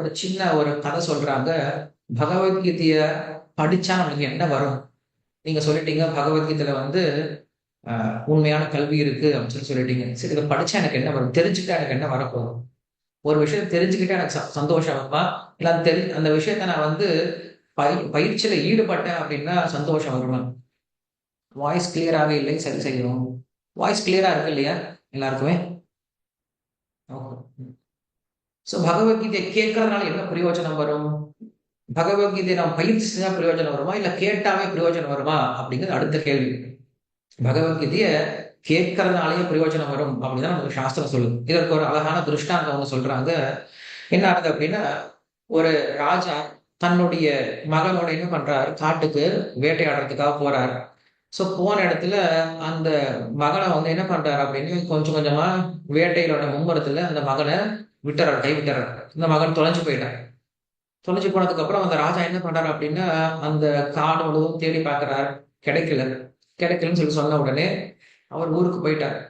ஒரு சின்ன ஒரு கதை சொல்றாங்க. பகவத்கீதைய படிச்சா நம்மளுக்கு என்ன வரும்? நீங்க சொல்லிட்டீங்க பகவத்கீதையில வந்து உண்மையான கல்வி இருக்கு அப்படின்னு சொல்லி சொல்லிட்டீங்க. சரி இதை படிச்சா எனக்கு என்ன வரும்? தெரிஞ்சுக்கிட்டா எனக்கு என்ன வரப்போகும் ஒரு விஷயத்த தெரிஞ்சுக்கிட்டா எனக்கு ச- சந்தோஷம் இல்ல அந்த தெரி அந்த விஷயத்த நான் வந்து பய பயிற்சியில ஈடுபட்டேன் அப்படின்னா சந்தோஷம் வருமா? வாய்ஸ் கிளியராகவே இல்லை சரி செய்யணும். வாய்ஸ் கிளியரா இருக்கு இல்லையா? எல்லாருக்குமே? ஸோ பகவத்கீதையை கேட்கறதுனால என்ன பிரயோஜனம் வரும்? பகவத்கீதையை நாம் பயிற்சி செஞ்சால் பிரயோஜனம் வருமா? இல்லை கேட்டாவே பிரயோஜனம் வருமா? அப்படிங்கிறது அடுத்த கேள்வி. பகவத்கீதையை கேட்கறதுனாலயே பிரயோஜனம் வரும் அப்படின்னு தான் நமக்கு சாஸ்திரம் சொல்லுது. இதற்கு ஒரு அழகான திருஷ்டாந்தம் அவங்க சொல்றாங்க. என்ன ஆகுது அப்படின்னா ஒரு ராஜா தன்னுடைய மகனோட என்ன பண்றாரு? காட்டுக்கு வேட்டையாடுறதுக்காக போறாரு. ஸோ போன இடத்துல அந்த மகனை வந்து என்ன பண்றாரு அப்படின்னு கொஞ்சம் கொஞ்சமா வேட்டையிலோட மும்முரத்துல அந்த மகனை விட்டுறாரு கை விட்டுறாரு இந்த மகன் தொலைஞ்சு போயிட்டார். தொலைஞ்சு போனதுக்கப்புறம் அந்த ராஜா என்ன பண்றாரு அப்படின்னா அந்த காடு முழுவதும் தேடி பார்க்குறாரு. கிடைக்கல. கிடைக்கலன்னு சொல்லி சொன்ன உடனே அவர் ஊருக்கு போயிட்டார்.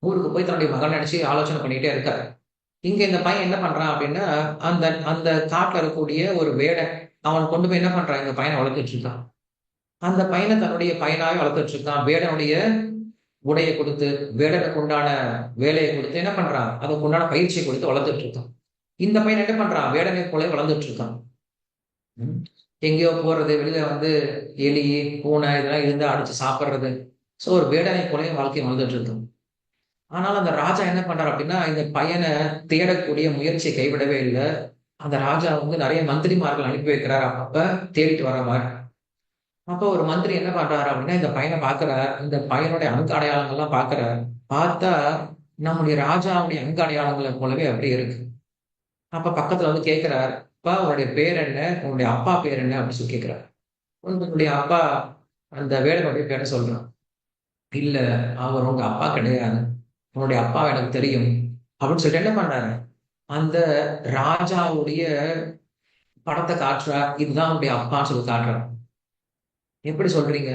ஊருக்கு போய் தன்னுடைய மகன் நினைச்சு ஆலோசனை பண்ணிட்டே இருக்காரு. இங்க இந்த பையன் என்ன பண்றான் அப்படின்னா அந்த அந்த காட்டுல இருக்கக்கூடிய ஒரு வேடை அவன் கொண்டு போய் என்ன பண்றான்? இந்த பையனை வளர்த்துட்டு இருக்கான். அந்த பையனை தன்னுடைய பையனாவே வளர்த்துட்டு இருக்கான். வேடனுடைய உடையை கொடுத்து வேடனுக்கு உண்டான வேலையை கொடுத்து என்ன பண்றான்? அதுக்கு உண்டான பயிற்சியை கொடுத்து வளர்ந்துட்டு இருக்கான். இந்த பையன் என்ன பண்றான்? வேடனை போல வளர்ந்துட்டு இருக்கான். எங்கேயோ போறது வெளியில வந்து எலி பூனை இதெல்லாம் இருந்து அடிச்சு சாப்பிட்றது. ஸோ ஒரு வேடனை போல வாழ்க்கையை வளர்ந்துட்டு இருக்கான். ஆனால் அந்த ராஜா என்ன பண்றாரு அப்படின்னா இந்த பையனை தேடக்கூடிய முயற்சியை கைவிடவே இல்லை. அந்த ராஜா வந்து நிறைய மந்திரிமார்கள் அனுப்பி வைக்கிறார். அப்பப்ப தேடிட்டு வர மாதிரி அப்போ ஒரு மந்திரி என்ன பண்றாரு அப்படின்னா இந்த பையனை பார்க்கறார் இந்த பையனுடைய அங்க அடையாளங்கள்லாம் பார்க்கறார் பார்த்தா நம்முடைய ராஜாவுடைய அங்க அடையாளங்களை போலவே அப்படியே இருக்கு. அப்ப பக்கத்துல வந்து கேட்கிறார் அப்பா உன்னுடைய பேர் என்ன? உன்னுடைய அப்பா பேர் என்ன? அப்படின்னு சொல்லி கேட்கிறார். உன்னுடைய அப்பா அந்த வேடனுடைய பேரை சொல்றான். இல்ல அவர் உங்க அப்பா கிடையாது. உன்னுடைய அப்பா எனக்கு தெரியும். அப்படின்னு சொல்லிட்டு என்ன பண்றாரு? அந்த ராஜாவுடைய படத்தை காட்டுறார். இதுதான் உன்னுடைய அப்பான்னு சொல்லி காட்டுறான் எப்படி சொல்றீங்க?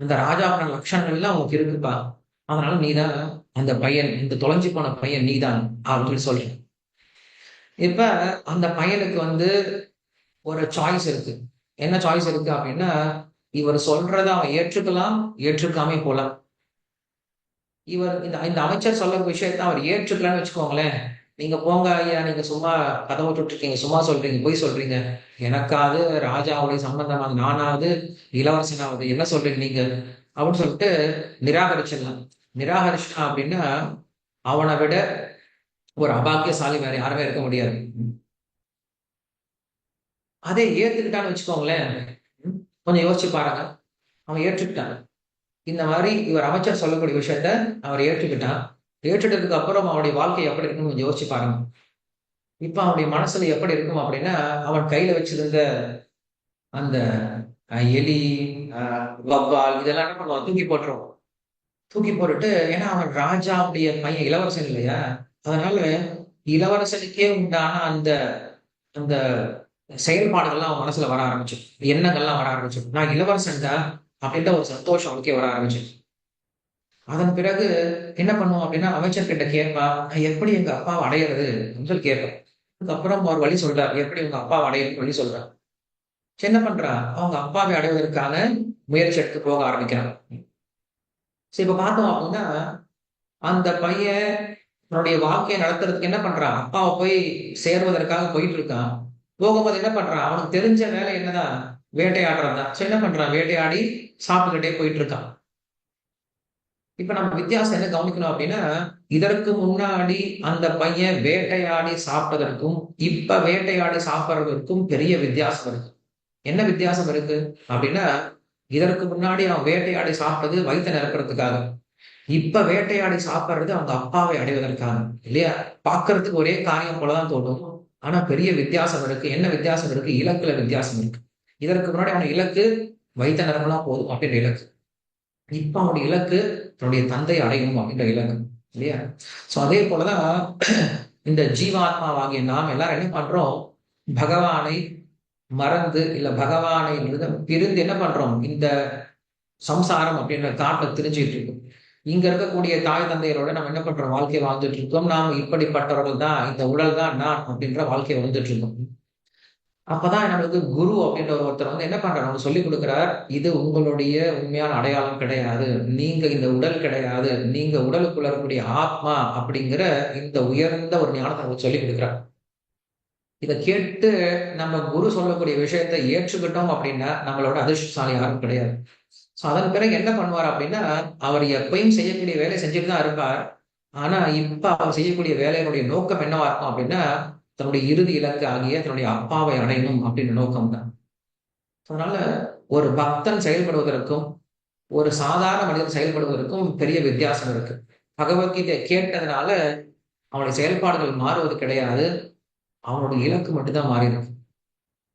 இந்த ராஜாவோட லட்சணங்கள் எல்லாம் உனக்கு இருக்குப்பா அதனால நீதான் அந்த பையன் இந்த தொலைஞ்சு போன பையன் நீதான் அப்படின்னு சொல்லி சொல்றேன் இப்ப அந்த பையனுக்கு வந்து ஒரு சாய்ஸ் இருக்கு. என்ன சாய்ஸ் இருக்கு அப்படின்னா இவர் சொல்றத அவன் ஏற்றுக்கலாம் ஏற்றுக்காமே போலாம். இவர் இந்த இந்த அமைச்சர் சொல்ல விஷயத்த அவர் ஏற்றுக்கலாம்னு வச்சுக்கோங்களேன். நீங்க போங்க ஐயா நீங்க சும்மா கதவை விட்டுருக்கீங்க சும்மா சொல்றீங்க பொய் சொல்றீங்க. எனக்காவது ராஜாவுடைய சம்பந்தமாக நானாவது இளவரசனாவது என்ன சொல்றீங்க நீங்க? அப்படின்னு சொல்லிட்டு நிராகரிச்சிடலாம். நிராகரிச்சிட்டான் அப்படின்னா அவனை விட ஒரு அபாக்கியசாலி வேற யாருமே இருக்க முடியாது. அதே ஏத்துக்கிட்டான்னு வச்சுக்கோங்களேன். கொஞ்சம் யோசிச்சு பாருங்க. அவன் ஏற்றுக்கிட்டான். இந்த மாதிரி இவர் அமைச்சர் சொல்லக்கூடிய விஷயத்த அவர் ஏற்றுக்கிட்டான். ஏற்றுட்டதுக்கு அப்புறம் அவனுடைய வாழ்க்கை எப்படி இருக்குன்னு கொஞ்சம் யோசிச்சு பாருங்க. இப்ப அவனுடைய மனசுல எப்படி இருக்கும் அப்படின்னா அவன் கையில வச்சிருந்த அந்த எலி வவ்வால் இதெல்லாம் என்ன பண்ணுவான்? தூக்கி போட்டுருவான் தூக்கி போட்டுட்டு ஏன்னா அவன் ராஜாவுடைய பையன் இளவரசன் இல்லையா? அதனால இளவரசனுக்கே உண்டான அந்த அந்த செயல்பாடுகள்லாம் அவன் மனசுல வர ஆரம்பிச்சு எண்ணங்கள்லாம் வர ஆரம்பிச்சு நான் இளவரசன் தான் அப்படின்ற ஒரு சந்தோஷம் அவனுக்கே வர ஆரம்பிச்சு அதன் பிறகு என்ன பண்ணுவோம் அப்படின்னா அமைச்சர்கிட்ட கேட்பா எப்படி எங்க அப்பாவை அடையிறது? அப்படின்னு சொல்லி கேட்பேன் அதுக்கப்புறம் ஒரு வழி சொல்றார் எப்படி உங்க அப்பாவை அடையிறது வழி சொல்றார்? சரி, என்ன பண்றான்? அவங்க அப்பாவை அடைவதற்கான முயற்சி எடுத்து போக ஆரம்பிக்கிறான். சரி இப்ப பார்த்தோம் அப்படின்னா அந்த பையன் தன்னுடைய வாழ்க்கையை நடத்துறதுக்கு என்ன பண்றான்? அப்பாவை போய் சேர்வதற்காக போயிட்டு இருக்கான். போகும்போது என்ன பண்றான்? அவனுக்கு தெரிஞ்ச வேலை என்னதான் வேட்டையாடுறான் தான் சரி என்ன பண்றான்? வேட்டையாடி சாப்பிட்டுக்கிட்டே போயிட்டு இருக்கான். இப்ப நம்ம வித்தியாசம் என்ன கவனிக்கணும் அப்படின்னா இதற்கு முன்னாடி அந்த பையன் வேட்டையாடி சாப்பிட்டதற்கும் இப்ப வேட்டையாடி சாப்பிட்றதற்கும் பெரிய வித்தியாசம் இருக்கு. என்ன வித்தியாசம் இருக்கு? அப்படின்னா இதற்கு முன்னாடி அவன் வேட்டையாடி சாப்பிட்டது வயிற்ற நிரப்புறதுக்காக. இப்ப வேட்டையாடி சாப்பிட்றது அவங்க அப்பாவை அடைவதற்காக இல்லையா? பாக்குறதுக்கு ஒரே காரியம் போலதான் தோணும் ஆனா பெரிய வித்தியாசம் இருக்கு. என்ன வித்தியாசம் இருக்கு? இலக்குல வித்தியாசம் இருக்கு. இதற்கு முன்னாடி அவன் இலக்கு வயிற்று நிரம்பலாம் போதும் அப்படின்ற இலக்கு. இப்ப அவனுடைய இலக்கு தன்னுடைய தந்தை அடையணும் அப்படின்ற இலக்கு இல்லையா? ஸோ அதே போலதான் இந்த ஜீவாத்மாவாகிய நாம் எல்லாரும் என்ன பண்றோம்? பகவானை மறந்து இல்ல பகவானை பிரிந்து என்ன பண்றோம்? இந்த சம்சாரம் அப்படின்ற காட்டை தெரிஞ்சுட்டு இருக்கு. இங்க இருக்கக்கூடிய தாய் தந்தையரோட நம்ம என்ன பண்றோம்? வாழ்க்கையை வாழ்ந்துட்டு இருக்கோம். நாம் இப்படிப்பட்டவர்கள் தான் இந்த உடல் தான் நான் அப்படின்ற வாழ்க்கையை வந்துட்டு இருக்கோம். அப்பதான் நம்மளுக்கு குரு அப்படின்ற ஒருத்தர் வந்து என்ன பண்றாரு? அவங்க சொல்லி கொடுக்கிறார் இது உங்களுடைய உண்மையான அடையாளம் கிடையாது. நீங்க இந்த உடல் கிடையாது. நீங்க உடலுக்குள்ள இருக்கக்கூடிய ஆத்மா அப்படிங்கிற இந்த உயர்ந்த ஒரு ஞானத்தை நமக்கு சொல்லி கொடுக்குறார். இதை கேட்டு நம்ம குரு சொல்லக்கூடிய விஷயத்தை ஏற்றுக்கிட்டோம் அப்படின்னா நம்மளோட அதிர்ஷ்டசாலி யாரும் கிடையாது. ஸோ அதன் பிறகு என்ன பண்ணுவார் அப்படின்னா அவர் எப்பயும் செய்யக்கூடிய வேலையை செஞ்சுட்டு தான் இருப்பார். ஆனா இப்ப அவர் செய்யக்கூடிய வேலையினுடைய நோக்கம் என்னவா இருக்கும் அப்படின்னா தன்னுடைய இறுதி இலக்கு ஆகிய தன்னுடைய அப்பாவை அடையணும் அப்படின்ற நோக்கம் தான். அதனால ஒரு பக்தன் செயல்படுவதற்கும் ஒரு சாதாரண மனிதன் செயல்படுவதற்கும் பெரிய வித்தியாசம் இருக்கு. பகவத்கீதை கேட்டதுனால அவனுடைய செயல்பாடுகள் மாறுவது கிடையாது. அவனுடைய இலக்கு மட்டும்தான் மாறிடும்.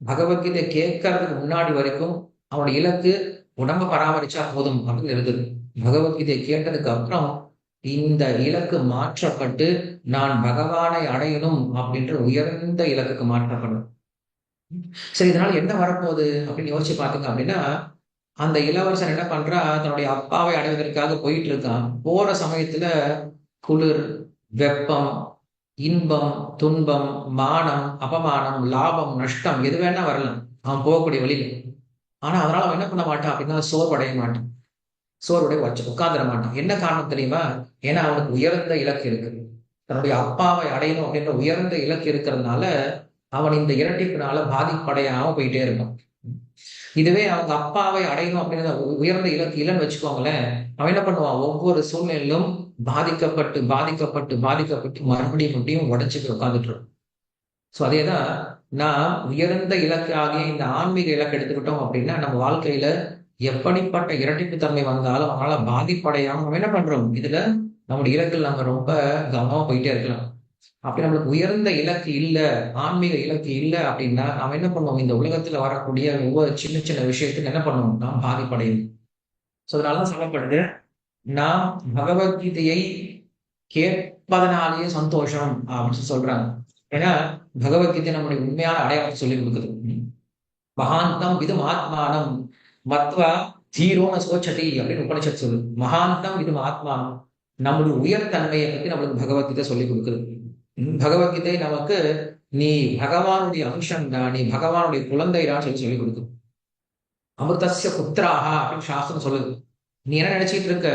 பகவத்கீதை கேட்கறதுக்கு முன்னாடி வரைக்கும் அவனுடைய இலக்கு உடம்ப பராமரிச்சா போதும் அப்படின்னு இருந்தது. பகவத்கீதை கேட்டதுக்கு அப்புறம் இந்த இலக்கு மாற்றப்பட்டு நான் பகவானை அடையணும் அப்படின்ற உயர்ந்த இலக்குக்கு மாற்றப்படும் சரி இதனால என்ன வரப்போகுது அப்படின்னு யோசிச்சு பாத்தீங்க அப்படின்னா அந்த இளவரசன் என்ன பண்றா? தன்னுடைய அப்பாவை அடைவதற்காக போயிட்டு இருக்கான் போற சமயத்துல குளிர் வெப்பம் இன்பம் துன்பம் மானம் அபமானம் லாபம் நஷ்டம் எது வேணா வரலாம். அவன் போகக்கூடிய வழியில. ஆனா அதனால அவன் என்ன பண்ண மாட்டான் அப்படின்னா சோர்வடைய மாட்டான். சோர்வுடைய உடச்சு உட்காந்துட மாட்டான். என்ன காரணம் தெரியுமா? ஏன்னா அவனுக்கு உயர்ந்த இலக்கு இருக்கு தன்னுடைய அப்பாவை அடையணும் அப்படின்ற உயர்ந்த இலக்கு இருக்கிறதுனால அவன் இந்த இரட்டிப்பினால பாதிப்படையாம போயிட்டே இருப்பான். இதுவே அவங்க அப்பாவை அடையணும் அப்படின்ற உயர்ந்த இலக்கு இல்லைன்னு வச்சுக்கோங்களேன் அவன் என்ன பண்ணுவான்? ஒவ்வொரு சூழ்நிலையிலும் பாதிக்கப்பட்டு பாதிக்கப்பட்டு பாதிக்கப்பட்டு மறுபடியும் மறுபடியும் உடச்சிட்டு உட்காந்துட்டு ஸோ அதே தான் நான் உயர்ந்த இலக்கு ஆகிய இந்த ஆன்மீக இலக்கு எடுத்துக்கிட்டோம் அப்படின்னா நம்ம வாழ்க்கையில எப்படிப்பட்ட இரட்டிப்பு தன்மை வந்தாலும் அவனால பாதிப்படையாம நம்ம என்ன பண்றோம்? இதுல நம்முடைய இலக்கில் நம்ம ரொம்ப கவனமா போயிட்டே இருக்கலாம். அப்படி நம்மளுக்கு உயர்ந்த இலக்கு இல்ல ஆன்மீக இலக்கு இல்ல அப்படின்னா நாம என்ன பண்ணுவோம்? இந்த உலகத்துல வரக்கூடிய ஒவ்வொரு சின்ன சின்ன விஷயத்துக்கு என்ன பண்ணுவோம்? நாம் பாதிப்படையும் ஸோ அதனாலதான் சொல்லப்படுது நாம் பகவத்கீதையை கேட்பதனாலேயே சந்தோஷம் அப்படின்னு சொல்றாங்க. ஏன்னா பகவத்கீதை நம்முடைய உண்மையான அடையாளம் சொல்லி கொடுக்குது. மகாந்தம் இது ஆத்மானம். மத்வா தீரோன சோச்சதி அப்படின்னு உபனிஷத் சொல்லு மகாந்தம் இது நம்மளுடைய உயர் உயர்தன்மையை பத்தி நம்மளுக்கு பகவத்கீதை சொல்லி கொடுக்குது. பகவத்கீதை நமக்கு நீ பகவானுடைய அம்சம் தான் நீ பகவானுடைய குழந்தைடான்னு சொல்லி சொல்லி கொடுக்கும். அமிர்தசிய புத்திராகா அப்படின்னு சாஸ்திரம் சொல்லுது. நீ என்ன நினைச்சிட்டு இருக்க?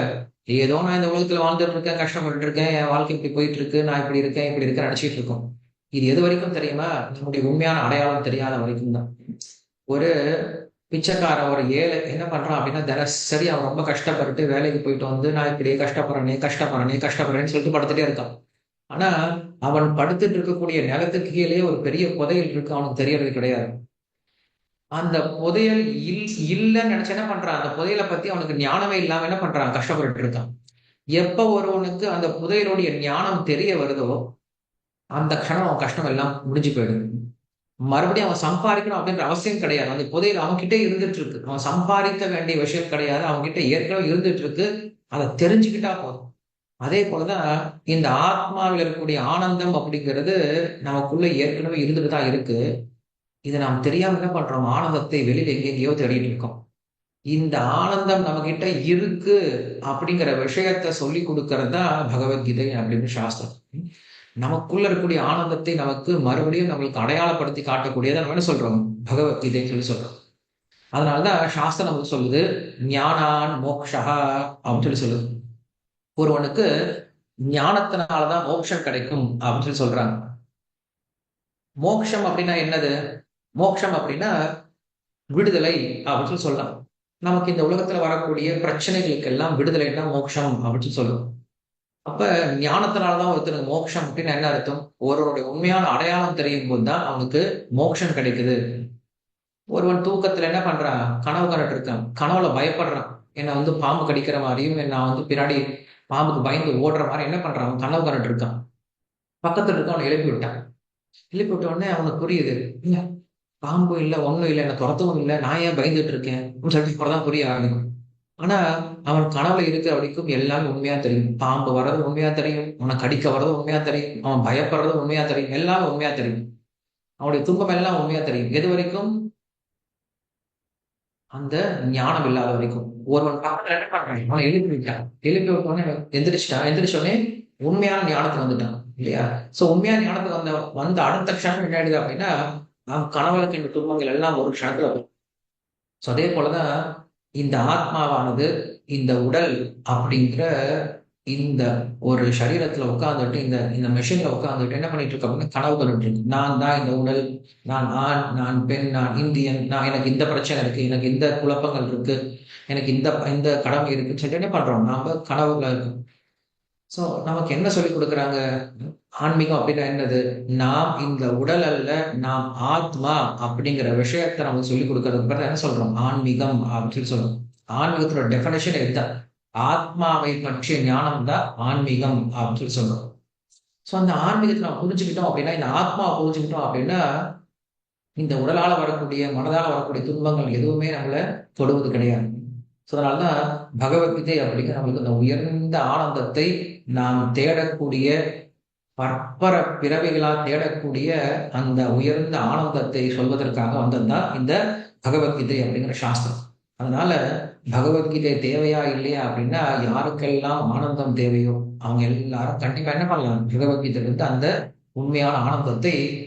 ஏதோ நான் இந்த உலகத்துல வாழ்ந்துட்டு இருக்கேன் கஷ்டப்பட்டு இருக்கேன் என் வாழ்க்கை இப்படி போயிட்டு இருக்கு நான் இப்படி இருக்கேன் இப்படி இருக்கேன் நினைச்சிட்டு இருக்கோம். இது எது வரைக்கும் தெரியுமா? நம்முடைய உண்மையான அடையாளம் தெரியாத வரைக்கும் தான். ஒரு பிச்சைக்காரன் ஒரு ஏழை என்ன பண்றான் அப்படின்னா தினசரி அவன் ரொம்ப கஷ்டப்பட்டு வேலைக்கு போயிட்டு வந்து நான் இப்படியே கஷ்டப்படுறேனே கஷ்டப்படுறேனே கஷ்டப்படுறேன்னு சொல்லிட்டு படுத்துட்டே இருக்கான். ஆனா அவன் படுத்துட்டு இருக்கக்கூடிய நிலத்துக்கு கீழே ஒரு பெரிய புதையல் இருக்கு அவனுக்கு தெரியறது கிடையாது. அந்த புதையல் இல் இல்லைன்னு நினைச்சு என்ன பண்றான்? அந்த புதையலை பத்தி அவனுக்கு ஞானமே இல்லாம என்ன பண்றான்? கஷ்டப்பட்டு இருக்கான். எப்ப ஒருவனுக்கு அந்த புதையலுடைய ஞானம் தெரிய வருதோ அந்த கணம் அவன் கஷ்டம் எல்லாம் முடிஞ்சு போயிடுது. மறுபடியும் அவன் சம்பாதிக்கணும் அப்படின்ற அவசியம் கிடையாது. அந்த புதையல் அவன்கிட்ட இருந்துட்டு இருக்கு அவன் சம்பாதிக்க வேண்டிய விஷயம் கிடையாது. அவன்கிட்ட ஏற்கனவே இருந்துட்டு இருக்கு அதை தெரிஞ்சுக்கிட்டா போதும். அதே போலதான் இந்த ஆத்மாவில் இருக்கக்கூடிய ஆனந்தம் அப்படிங்கிறது நமக்குள்ள ஏற்கனவே இருந்துட்டு தான் இருக்கு. இதை நாம் தெரியாம என்ன பண்றோம்? ஆனந்தத்தை வெளியில் எங்கெங்கேயோ தேடிட்டு இருக்கோம். இந்த ஆனந்தம் நம்ம கிட்ட இருக்கு அப்படிங்கிற விஷயத்த சொல்லி கொடுக்கறது தான் பகவத்கீதை அப்படின்னு சாஸ்திரம். நமக்குள்ள இருக்கக்கூடிய ஆனந்தத்தை நமக்கு மறுபடியும் நம்மளுக்கு அடையாளப்படுத்தி காட்டக்கூடியதை நம்ம என்ன சொல்றோம்? பகவத்கீதைன்னு சொல்லி சொல்றோம். அதனாலதான் சாஸ்திரம் நமக்கு சொல்லுது ஞானான் மோக்ஷா அப்படின்னு சொல்லி சொல்லுது. ஒருவனுக்கு ஞானத்தினாலதான் மோட்சம் கிடைக்கும் அப்படின்னு சொல்லி சொல்றாங்க. மோக்ஷம் அப்படின்னா என்னது? மோக்ஷம் அப்படின்னா விடுதலை அப்படின்னு சொல்லி சொல்லலாம். நமக்கு இந்த உலகத்துல வரக்கூடிய பிரச்சனைகளுக்கு எல்லாம் விடுதலைன்னா மோட்சம் அப்படின்னு சொல்லுவோம். அப்ப ஞானத்தினாலதான் ஒருத்தருக்கு மோட்சம் அப்படின்னு என்ன அர்த்தம்? ஒருவருடைய உண்மையான அடையாளம் தெரியும் போது தான் அவனுக்கு மோட்சம் கிடைக்குது. ஒருவன் தூக்கத்துல என்ன பண்றான்? கனவு கண்டுட்டு இருக்கான். கனவுல பயப்படுறான். என்னை வந்து பாம்பு கடிக்கிற மாதிரியும் நான் வந்து பின்னாடி பாம்புக்கு பயந்து ஓடுற மாதிரி என்ன பண்றான்? அவன் கனவு கண்டுட்டு இருக்கான். பக்கத்துல இருக்க அவனை எழுப்பி விட்டான். எழுப்பி விட்ட உடனே அவனுக்கு புரியுது. இல்ல பாம்பும் இல்லை ஒன்றும் இல்லை என்ன துரத்தவும் இல்லை. நான் ஏன் பயந்துட்டு இருக்கேன்? சொல்லிட்டு அப்புறம் புரிய ஆகணும் ஆனா அவன் கனவுல இருக்கிற வரைக்கும் எல்லாமே உண்மையா தெரியும். பாம்பு வர்றது உண்மையா தெரியும். அவனை கடிக்க வர்றது உண்மையா தெரியும். அவன் பயப்படுறது உண்மையா தெரியும். எல்லாமே உண்மையா தெரியும். அவனுடைய துன்பம் எல்லாம் உண்மையா தெரியும். எது வரைக்கும்? அந்த ஞானம் இல்லாத வரைக்கும். ஒருவன் பக்கத்துல என்ன பண்றான்? அவன் எழுப்பி விட்டான் எழுப்பி விட்டோடனே எந்திரிச்சிட்டான். எந்திரிச்ச உடனே உண்மையான ஞானத்துக்கு வந்துட்டான். இல்லையா? சோ உண்மையான ஞானத்துக்கு வந்த வந்த அடுத்த க்ஷணம் என்ன ஆயிடுது அப்படின்னா அவன் கனவுகளுக்கு இந்த துன்பங்கள் எல்லாம் ஒரு க்ஷணத்துல வரும். ஸோ அதே போலதான் இந்த ஆத்மாவானது இந்த உடல் அப்படிங்கிற இந்த ஒரு சரீரத்துல உட்காந்துட்டு இந்த இந்த மெஷின்ல உட்காந்துட்டு என்ன பண்ணிட்டு இருக்கு அப்படின்னா கனவு இருக்கு நான் தான் இந்த உடல் நான் ஆண் நான் பெண் நான் இந்தியன் நான் எனக்கு இந்த பிரச்சனை இருக்கு எனக்கு இந்த குழப்பங்கள் இருக்கு எனக்கு இந்த இந்த கடமை இருக்குன்னு சொல்லிட்டு என்ன பண்றோம்? நாம கனவுகள் இருக்கும். ஸோ நமக்கு என்ன சொல்லி கொடுக்குறாங்க? ஆன்மீகம் அப்படின்னா என்னது? நாம் இந்த உடல் அல்ல நாம் ஆத்மா அப்படிங்கிற விஷயத்தை நமக்கு சொல்லி கொடுக்கறதுக்கு பிறகு என்ன சொல்றோம்? ஆன்மீகம் அப்படின்னு சொல்லி சொல்றோம். ஆன்மீகத்தோட டெஃபினேஷன் இதுதான் ஆத்மாவை பற்றிய ஞானம் தான் ஆன்மீகம் அப்படின்னு சொல்லி சொல்றோம். ஸோ அந்த ஆன்மீகத்தை நம்ம புரிஞ்சுக்கிட்டோம் அப்படின்னா இந்த ஆத்மாவை புரிஞ்சுக்கிட்டோம் அப்படின்னா இந்த உடலால் வரக்கூடிய மனதால் வரக்கூடிய துன்பங்கள் எதுவுமே நம்மளை தொடுவது கிடையாது. ஸோ அதனால்தான் பகவத்கீதை அப்படிங்கிற நம்மளுக்கு அந்த உயர்ந்த ஆனந்தத்தை நாம் தேடக்கூடிய பற்பர பிறவிகளால் தேடக்கூடிய அந்த உயர்ந்த ஆனந்தத்தை சொல்வதற்காக வந்ததுதான் இந்த பகவத்கீதை அப்படிங்கிற சாஸ்திரம். அதனால பகவத்கீதை தேவையா இல்லையா அப்படின்னா யாருக்கெல்லாம் ஆனந்தம் தேவையோ அவங்க எல்லாரும் கண்டிப்பா என்ன பண்ணலாம்? பகவத்கீதையிலிருந்து அந்த உண்மையான ஆனந்தத்தை